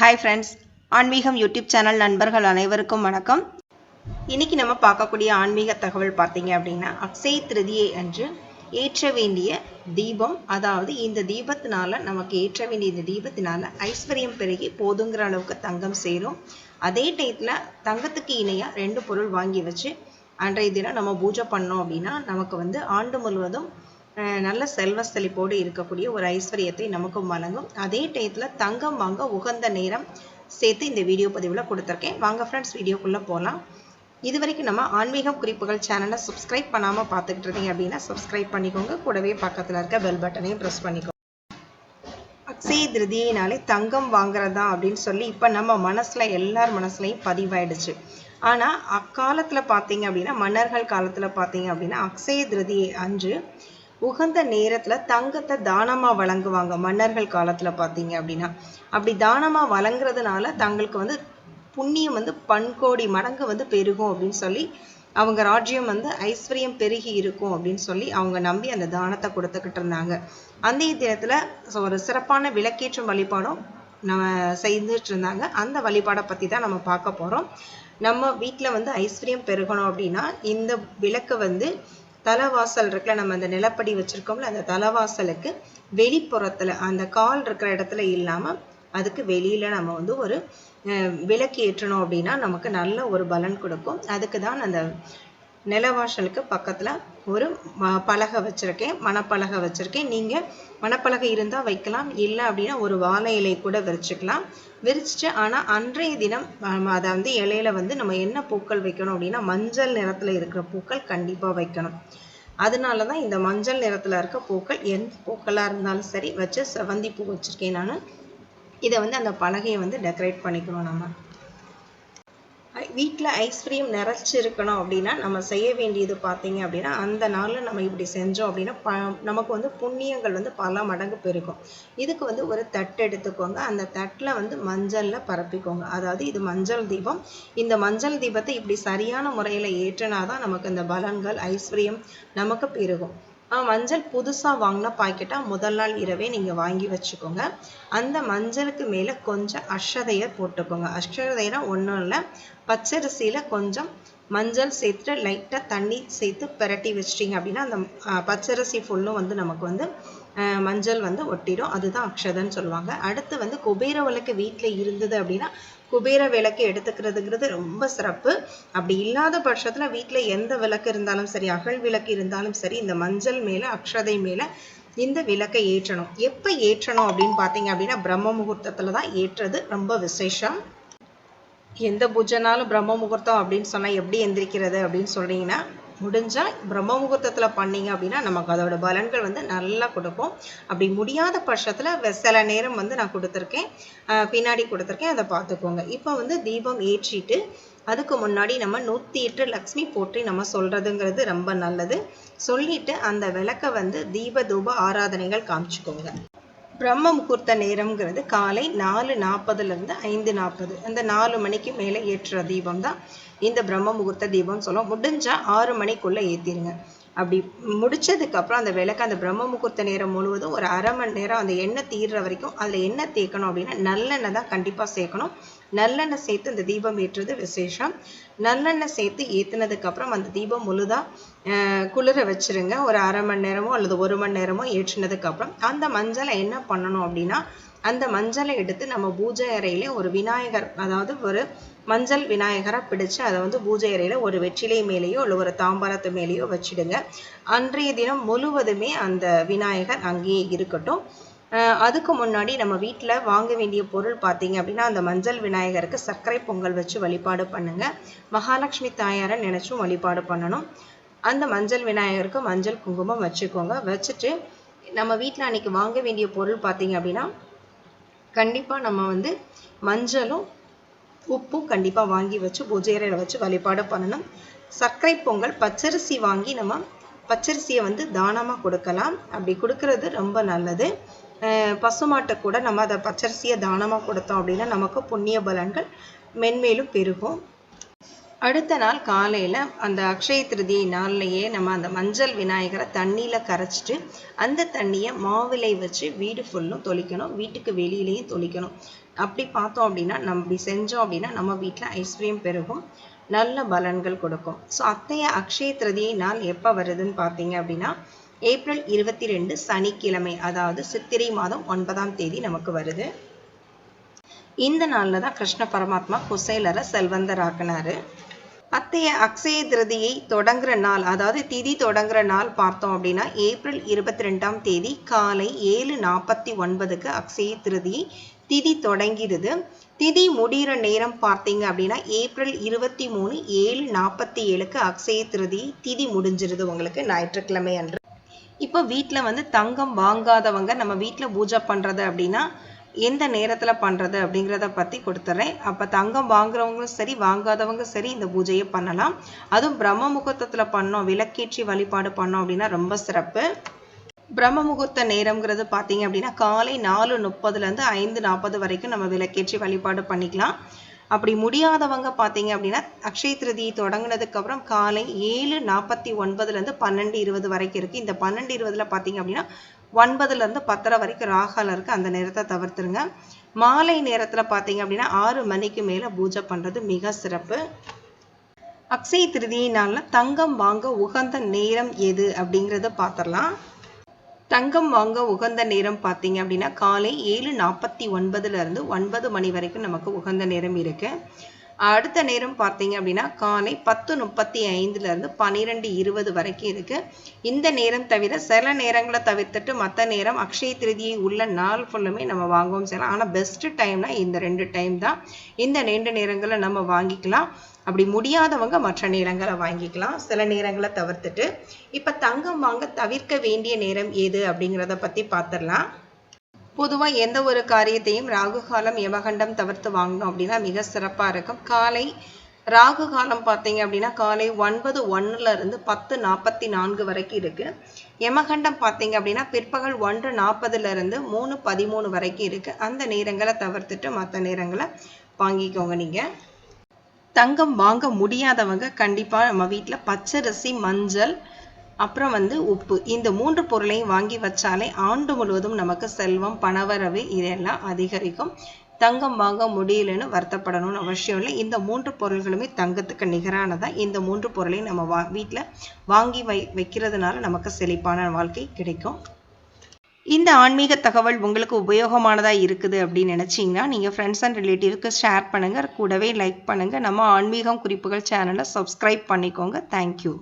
Hi friends ஆன்மீகம் YouTube channel நண்பர்கள் அனைவருக்கும் வணக்கம். இன்னைக்கு நம்ம பார்க்கக்கூடிய ஆன்மீக தகவல் பார்த்தீங்க அப்படின்னா அக்ஷய திருதியை அன்று ஏற்ற வேண்டிய தீபம் அதாவது இந்த தீபத்தினால நமக்கு ஏற்ற வேண்டிய இந்த தீபத்தினால ஐஸ்வர்யம் பெருகி போதுங்கிற அளவுக்கு தங்கம் சேரும். அதே டயத்தில் தங்கத்துக்கு இணையாக ரெண்டு பொருள் வாங்கி வச்சு அன்றைய தினம் நம்ம பூஜை பண்ணோம் அப்படின்னா நமக்கு வந்து ஆண்டு முழுவதும் நல்ல செல்வ செழிப்போடு இருக்கக்கூடிய ஒரு ஐஸ்வர்யத்தை நமக்கும் வழங்கும். அதே டயத்தில் தங்கம் வாங்க உகந்த நேரம் சேர்த்து இந்த வீடியோ பதிவில் கொடுத்துருக்கேன். வாங்க ஃப்ரெண்ட்ஸ் வீடியோக்குள்ளே போகலாம் இது வரைக்கும் நம்ம ஆன்மீகம் குறிப்புகள் சேனலை சப்ஸ்கிரைப் பண்ணாமல் பார்த்துக்கிட்டு இருந்தீங்க அப்படின்னா சப்ஸ்கிரைப் பண்ணிக்கோங்க. கூடவே பக்கத்தில் இருக்க பெல் பட்டனையும் ப்ரெஸ் பண்ணிக்கோங்க அக்ஷய திருதியினாலே தங்கம் வாங்குறதா அப்படின்னு சொல்லி இப்போ நம்ம மனசில் எல்லார் மனசுலையும் பதிவாயிடுச்சு. ஆனால் அக்காலத்தில் பார்த்தீங்க அப்படின்னா மன்னர்கள் காலத்தில் பார்த்தீங்க அப்படின்னா அக்ஷய திருதி அன்று உகந்த நேரத்தில் தங்கத்தை தானமாக வழங்குவாங்க மன்னர்கள் காலத்தில் பார்த்தீங்க அப்படின்னா. அப்படி தானமாக வழங்குறதுனால தங்களுக்கு வந்து புண்ணியம் வந்து பன்கோடி மடங்கு வந்து பெருகும் அப்படின்னு சொல்லி அவங்க ராஜ்யம் வந்து ஐஸ்வர்யம் பெருகி இருக்கும் அப்படின்னு சொல்லி அவங்க நம்பி அந்த தானத்தை கொடுத்துக்கிட்டு இருந்தாங்க. அந்தைய தினத்தில் ஒரு சிறப்பான விளக்கேற்றும் வழிபாடும் நம்ம செய்துட்டு இருந்தாங்க. அந்த வழிபாடை பற்றி தான் நம்ம பார்க்க போகிறோம் நம்ம வீட்டில் வந்து ஐஸ்வர்யம் பெருகணும் அப்படின்னா இந்த விளக்கு வந்து தலைவாசல் இருக்குல்ல நம்ம அந்த நிலப்படி வச்சிருக்கோம்ல அந்த தலைவாசலுக்கு வெளிப்புறத்துல அந்த கால் இருக்கிற இடத்துல இல்லாம அதுக்கு வெளியில நம்ம வந்து ஒரு அஹ், விளக்கு ஏற்றணும் அப்படின்னா நமக்கு நல்ல ஒரு பலன் கொடுக்கும். அதுக்கு தான் அந்த நிலவாசலுக்கு பக்கத்தில் ஒரு ம- பலகை வச்சுருக்கேன் மணப்பலகை வச்சுருக்கேன். நீங்கள் மணப்பலகை இருந்தால் வைக்கலாம் இல்லை அப்படின்னா ஒரு வாழை இலை கூட விரிச்சுக்கலாம். விரிச்சிட்டு ஆனால் அன்றைய தினம் அதை வந்து இலையில வந்து நம்ம என்ன பூக்கள் வைக்கணும் அப்படின்னா மஞ்சள் நிறத்தில் இருக்கிற பூக்கள் கண்டிப்பாக வைக்கணும். அதனால தான் இந்த மஞ்சள் நிறத்தில் இருக்க பூக்கள் எந்த பூக்களாக இருந்தாலும் சரி வச்சு செவந்தி பூ வச்சுருக்கேன் நான். இதை வந்து அந்த பலகையை வந்து டெக்கரேட் பண்ணிக்கணும் நம்ம. வீட்டில் ஐஸ்கிரீம் நிறச்சிருக்கணும் அப்படின்னா நம்ம செய்ய வேண்டியது பார்த்தீங்க அப்படின்னா அந்த நாளில் நம்ம இப்படி செஞ்சோம் அப்படின்னா ப நமக்கு வந்து புண்ணியங்கள் வந்து பல மடங்கு பெருகும். இதுக்கு வந்து ஒரு தட்டு எடுத்துக்கோங்க. அந்த தட்டில் வந்து மஞ்சளில் பரப்பிக்கோங்க. அதாவது இது மஞ்சள் தீபம். இந்த மஞ்சள் தீபத்தை இப்படி சரியான முறையில் ஏற்றினாதான் நமக்கு இந்த பலன்கள் ஐஸ்வர்யம் நமக்கு பெருகும். மஞ்சள் புதுசா வாங்கின பாக்கெட்டாக முதல் நாள் இரவே நீங்க வாங்கி வச்சுக்கோங்க. அந்த மஞ்சளுக்கு மேல கொஞ்சம் அக்ஷதைய போட்டுக்கோங்க. அக்ஷதைனா ஒண்ணும் இல்ல. பச்சரிசியில கொஞ்சம் மஞ்சள் சேர்த்துட்டு லைட்டா தண்ணி சேர்த்து பிரட்டி வச்சிட்டீங்க அப்படின்னா அந்த பச்சரிசி ஃபுல்லும் வந்து நமக்கு வந்து மஞ்சள் வந்து ஒட்டிடும். அதுதான் அக்ஷதன்னு சொல்லுவாங்க. அடுத்து வந்து குபேர விளக்கு வீட்டில் இருந்தது அப்படின்னா குபேர விளக்கு எடுத்துக்கிறதுங்கிறது ரொம்ப சிறப்பு. அப்படி இல்லாத பட்சத்தில் வீட்டில் எந்த விளக்கு இருந்தாலும் சரி அகல் விளக்கு இருந்தாலும் சரி இந்த மஞ்சள் மேலே அக்ஷதை மேலே இந்த விளக்கை ஏற்றணும். எப்போ ஏற்றணும் அப்படின்னு பார்த்தீங்க அப்படின்னா பிரம்ம முகூர்த்தத்தில் தான் ஏற்றது ரொம்ப விசேஷம். எந்த பூஜைனாலும் பிரம்ம முகூர்த்தம் அப்படின்னு சொன்னால் எப்படி எந்திரிக்கிறது அப்படின்னு சொல்கிறீங்கன்னா முடிஞ்சால் பிரம்ம முகூர்த்தத்தில் பண்ணீங்க அப்படின்னா நமக்கு அதோட பலன்கள் வந்து நல்லா கொடுக்கும். அப்படி முடியாத பட்சத்தில் சில நேரம் வந்து நான் கொடுத்துருக்கேன். பின்னாடி கொடுத்துருக்கேன். அதை பார்த்துக்கோங்க. இப்போ வந்து தீபம் ஏற்றிட்டு அதுக்கு முன்னாடி நம்ம நூற்றி எட்டு லக்ஷ்மி போற்றி நம்ம சொல்கிறதுங்கிறது ரொம்ப நல்லது. சொல்லிட்டு அந்த விளக்க வந்து தீப தூப ஆராதனைகள் காமிச்சுக்கோங்க. பிரம்ம முகூர்த்த நேரம்ங்கிறது காலை நாலு நாற்பதுலேருந்து ஐந்து நாற்பது. அந்த நாலு மணிக்கு மேலே ஏற்றுற தீபம் தான் இந்த பிரம்ம முகூர்த்த தீபம்னு சொல்லுவோம். முடிஞ்சால் ஆறு மணிக்குள்ளே ஏற்றிடுங்க அப்படி முடிச்சதுக்கப்புறம் அந்த விளக்கு அந்த பிரம்ம முகூர்த்த நேரம் முழுவதும் ஒரு அரை மணி நேரம் அந்த எண்ணெய் தீர்ற வரைக்கும் அதில் எண்ணெய் தேய்க்கணும் அப்படின்னா நல்லெண்ணெய் தான் கண்டிப்பாக சேர்க்கணும். நல்லெண்ணெய் சேர்த்து அந்த தீபம் ஏற்றுறது விசேஷம். நல்லெண்ணெய் சேர்த்து ஏத்துனதுக்கு அப்புறம் அந்த தீபம் முழுதாக குளிர வச்சிருங்க. ஒரு அரை மணி நேரமோ அல்லது ஒரு மணி நேரமோ ஏற்றினதுக்கு அப்புறம் அந்த மஞ்சளை என்ன பண்ணணும் அப்படின்னா அந்த மஞ்சளை எடுத்து நம்ம பூஜை அறையில ஒரு விநாயகர் அதாவது ஒரு மஞ்சள் விநாயகரை பிடிச்சு அதை வந்து பூஜை அறையில ஒரு வெற்றிலை மேலேயோ இல்லை ஒரு தாம்பாரத்து மேலேயோ வச்சிடுங்க. அன்றைய தினம் முழுவதுமே அந்த விநாயகர் அங்கேயே இருக்கட்டும். அதுக்கு முன்னாடி நம்ம வீட்டில் வாங்க வேண்டிய பொருள் பார்த்தீங்க அப்படின்னா அந்த மஞ்சள் விநாயகருக்கு சர்க்கரை பொங்கல் வச்சு வழிபாடு பண்ணுங்க. மகாலட்சுமி தாயாரை நினச்சும் வழிபாடு பண்ணணும். அந்த மஞ்சள் விநாயகருக்கு மஞ்சள் குங்குமம் வச்சுக்கோங்க. வச்சுட்டு நம்ம வீட்டில் அன்னைக்கு வாங்க வேண்டிய பொருள் பார்த்தீங்க அப்படின்னா கண்டிப்பாக நம்ம வந்து மஞ்சளும் உப்பும் கண்டிப்பாக வாங்கி வச்சு பூஜையறையில் வச்சு வழிபாடு பண்ணணும். சர்க்கரை பொங்கல் பச்சரிசி வாங்கி நம்ம பச்சரிசியை வந்து தானமாக கொடுக்கலாம். அப்படி கொடுக்கறது ரொம்ப நல்லது. பசுமாட்டை கூட நம்ம அதை பச்சரிசியை தானமாக கொடுத்தோம் அப்படின்னா நமக்கு புண்ணிய பலன்கள் மென்மேலும் பெருகும். அடுத்த நாள் காலையில் அந்த அக்ஷய திருதியை நாள்லையே நம்ம அந்த மஞ்சள் விநாயகரை தண்ணியில் கரைச்சிட்டு அந்த தண்ணியை மாவிலை வச்சு வீடு ஃபுல்லும் தொளிக்கணும். வீட்டுக்கு வெளியிலையும் தொளிக்கணும். அப்படி பார்த்தோம் அப்படின்னா நம்ம இப்படி செஞ்சோம் அப்படின்னா நம்ம வீட்டில் ஐஸ்கிரீம் பெருகும். நல்ல பலன்கள் கொடுக்கும். ஸோ அத்தைய அக்ஷய திருதியை நாள் எப்போ வருதுன்னு பார்த்தீங்க அப்படின்னா ஏப்ரல் இருபத்தி ரெண்டு சனிக்கிழமை அதாவது சித்திரை மாதம் ஒன்பதாம் தேதி நமக்கு வருது. இந்த நாளில் தான் கிருஷ்ண பரமாத்மா குசேலரை செல்வந்தராக்குனாரு. அத்தைய அக்ஷய திருதியை தொடங்குற நாள் அதாவது திதி தொடங்குற நாள் பார்த்தோம் அப்படின்னா ஏப்ரல் இருபத்தி ரெண்டாம் தேதி காலை ஏழு நாற்பத்தி ஒன்பதுக்கு அக்ஷய திருதி திதி தொடங்கிடுது. திதி முடிகிற நேரம் பார்த்தீங்க அப்படின்னா ஏப்ரல் இருபத்தி மூணு ஏழு நாற்பத்தி ஏழுக்கு அக்ஷய திருதி திதி முடிஞ்சிருது உங்களுக்கு ஞாயிற்றுக்கிழமை அன்று. இப்போ வீட்டில் வந்து தங்கம் வாங்காதவங்க நம்ம வீட்டில் பூஜை பண்ணுறது அப்படின்னா எந்த நேரத்தில் பண்ணுறது அப்படிங்கிறத பற்றி கொடுத்துட்றேன் அப்போ தங்கம் வாங்குறவங்களும் சரி வாங்காதவங்க சரி இந்த பூஜையை பண்ணலாம். அதுவும் பிரம்ம முகூர்த்தத்தில் பண்ணோம் விளக்கேற்றி வழிபாடு பண்ணோம் அப்படின்னா ரொம்ப சிறப்பு. பிரம்ம முகூர்த்த நேரம்ங்கிறது பார்த்தீங்க அப்படின்னா காலை நாலு முப்பதுலேருந்து ஐந்து நாற்பது வரைக்கும் நம்ம விளக்கேற்றி வழிபாடு பண்ணிக்கலாம். அப்படி முடியாதவங்க பார்த்தீங்க அப்படின்னா அக்ஷய திருதியை தொடங்கினதுக்கப்புறம் காலை ஏழு நாற்பத்தி ஒன்பதுலேருந்து பன்னெண்டு இருபது வரைக்கும் இருக்குது இந்த பன்னெண்டு இருபதில் பார்த்தீங்க அப்படின்னா ஒன்பதுலேருந்து பத்தரை வரைக்கும் ராகால இருக்குது அந்த நேரத்தை தவிர்த்துருங்க. மாலை நேரத்தில் பார்த்தீங்க அப்படின்னா ஆறு மணிக்கு மேலே பூஜை பண்ணுறது மிக சிறப்பு. அக்ஷய திருதியினால தங்கம் வாங்க உகந்த நேரம் எது அப்படிங்கிறத பார்த்துடலாம் தங்கம் வாங்க உகந்த நேரம் பார்த்தீங்க அப்படின்னா காலை ஏழு நாற்பத்தி ஒன்பதுலேருந்து ஒன்பது மணி வரைக்கும் நமக்கு உகந்த நேரம் இருக்கு. அடுத்த நேரம் பார்த்தீங்க அப்படின்னா காலை பத்து முப்பத்தி ஐந்துலேருந்து பன்னிரெண்டு இருபது வரைக்கும் இருக்குது இந்த நேரம் தவிர சில நேரங்களை தவிர்த்துட்டு மற்ற நேரம் அக்ஷய திருதியை உள்ள நாள் ஃபுல்லுமே நம்ம வாங்கவும் செய்யலாம் ஆனால் பெஸ்ட்டு டைம்னா இந்த ரெண்டு டைம் தான். இந்த ரெண்டு நேரங்களை நம்ம வாங்கிக்கலாம். அப்படி முடியாதவங்க மற்ற நேரங்களை வாங்கிக்கலாம். சில நேரங்களை தவிர்த்துட்டு இப்போ தங்கம் வாங்க தவிர்க்க வேண்டிய நேரம் எது அப்படிங்கிறத பற்றி பார்த்துடலாம் பொதுவாக எந்த ஒரு காரியத்தையும் ராகு காலம் யமகண்டம் தவிர்த்து வாங்கணும் அப்படின்னா மிக சிறப்பாக இருக்கும். காலை ராகு காலம் பார்த்தீங்க அப்படின்னா காலை ஒன்பது ஒன்றுல இருந்து பத்து நாற்பத்தி நான்கு வரைக்கும் இருக்கு. யமகண்டம் பார்த்தீங்க அப்படின்னா பிற்பகல் ஒன்று நாற்பதுல இருந்து மூணு பதிமூணு வரைக்கும் இருக்கு. அந்த நேரங்களை தவிர்த்துட்டு மற்ற நேரங்களை வாங்கிக்கோங்க நீங்கள் தங்கம் வாங்க முடியாதவங்க கண்டிப்பாக நம்ம வீட்டில் பச்சரிசி மஞ்சள் அப்புறம் வந்து உப்பு. இந்த மூன்று பொருளையும் வாங்கி வச்சாலே ஆண்டு முழுவதும் நமக்கு செல்வம் பணவரவு இதெல்லாம் அதிகரிக்கும். தங்கம் வாங்க முடியலன்னு வருத்தப்படணும்னு அவசியம் இல்லை. இந்த மூன்று பொருள்களுமே தங்கத்துக்கு நிகரானதான் இந்த மூன்று பொருளையும் நம்ம வா வீட்டில் வாங்கி வை வைக்கிறதுனால நமக்கு செழிப்பான வாழ்க்கை கிடைக்கும். இந்த ஆன்மீக தகவல் உங்களுக்கு உபயோகமானதாக இருக்குது அப்படின்னு நினச்சிங்கன்னா நீங்கள் ஃப்ரெண்ட்ஸ் அண்ட் ரிலேட்டிவ்க்கு ஷேர் பண்ணுங்கள் கூடவே லைக் பண்ணுங்கள் நம்ம ஆன்மீகம் குறிப்புகள் சேனலை சப்ஸ்கிரைப் பண்ணிக்கோங்க. தேங்க்யூ